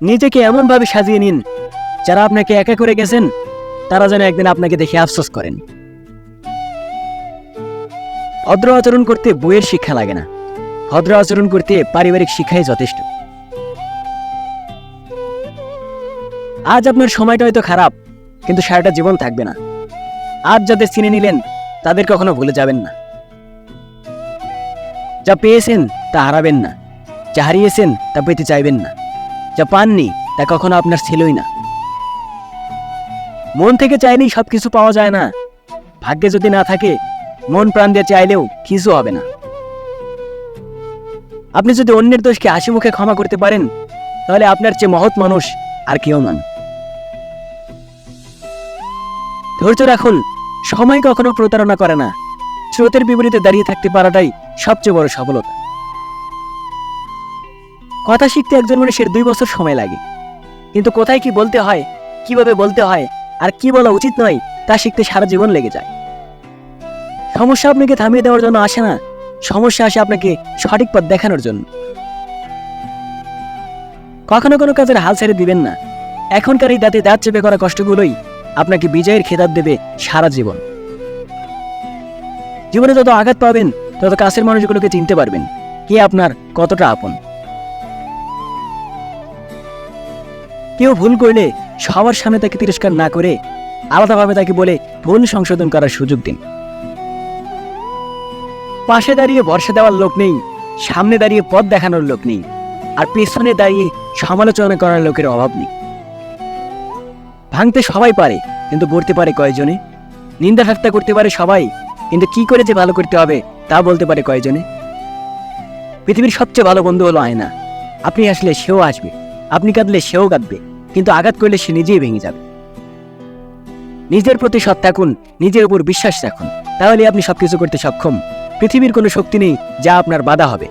নিজেকে এমনভাবে সাজিয়ে নিন, যারা আপনাকে একা করে গেছেন, তারা যেন একদিন আপনাকে দেখে আফসোস করেন। ভদ্র আচরণ করতে বইয়ের শিক্ষা লাগে না। ভদ্র আচরণ করতে পারিবারিক শিক্ষাই যথেষ্ট। আজ আপনার সময়টা হয়তো খারাপ, কিন্তু সারাটা জীবন থাকবে না। আজ যাদের চিনে নিলেন, তাদের কখনো ভুলে যাবেন না। যা পেয়েছেন, তা হারাবেন না। যা হারিয়েছেন, তা পেতে চাইবেন না। যা পাননি তা কখনো আপনার ছিলই না। মন থেকে চাইলেই সব কিছু পাওয়া যায় না। ভাগ্যে যদি না থাকে, মন প্রাণ দিয়ে চাইলেও কিছু হবে না। আপনি যদি অন্যের দোষকে হাসি মুখে ক্ষমা করতে পারেন, তাহলে আপনার চেয়ে মহৎ মানুষ আর কেউ নন। ধৈর্য রাখুন, সময় কখনো প্রতারণা করে না। স্রোতের বিপরীতে দাঁড়িয়ে থাকতে পারাটাই সবচেয়ে বড় সফলতা। কথা শিখতে একজন মানুষের দুই বছর সময় লাগে। কিন্তু কোথায় কি বলতে হয়, কীভাবে বলতে হয়, আর কি বলা উচিত নয়, তা শিখতে সারা জীবন লেগে যায়। সমস্যা আপনাকে থামিয়ে দেওয়ার জন্য আসে না, সমস্যা আসে আপনাকে সঠিক পথ দেখানোর জন্য। কখনো কোনো কাজের হাল ছেড়ে দিবেন না। এখনকার এই দাঁতে দাঁত চেপে করা কষ্টগুলোই আপনাকে বিজয়ের খেতাব দেবে সারা জীবন। জীবনে যত আঘাত পাবেন, তত কাছের মানুষগুলোকে চিনতে পারবেন, কে আপনার কতটা আপন। কেউ ভুল করলে সবার সামনে তাকে তিরস্কার না করে আলাদাভাবে তাকে বলে ভুল সংশোধন করার সুযোগ দিন। পাশে দাঁড়িয়ে বর্ষা দেওয়ার লোক নেই, সামনে দাঁড়িয়ে পথ দেখানোর লোক নেই, আর পেছনে দাঁড়িয়ে সমালোচনা করার লোকের অভাব নেই। ভাঙতে সবাই পারে, কিন্তু গড়তে পারে কয়জনে? নিন্দা ঠাট্টা করতে পারে সবাই, কিন্তু কি করে যে ভালো করতে হবে তা বলতে পারে কয়জনে? পৃথিবীর সবচেয়ে ভালো বন্ধু হলো আয়না। আপনি আসলে সেও আসবে। আপনি কাঁদলে সেও কাঁদবে, কিন্তু আঘাত করলে সে নিজেই ভেঙে যাবে। নিজের প্রতি সৎ থাকুন, নিজের উপর বিশ্বাস রাখুন তাহলে আপনি সবকিছু করতে সক্ষম। পৃথিবীর কোনো শক্তি নেই যা আপনার বাধা হবে।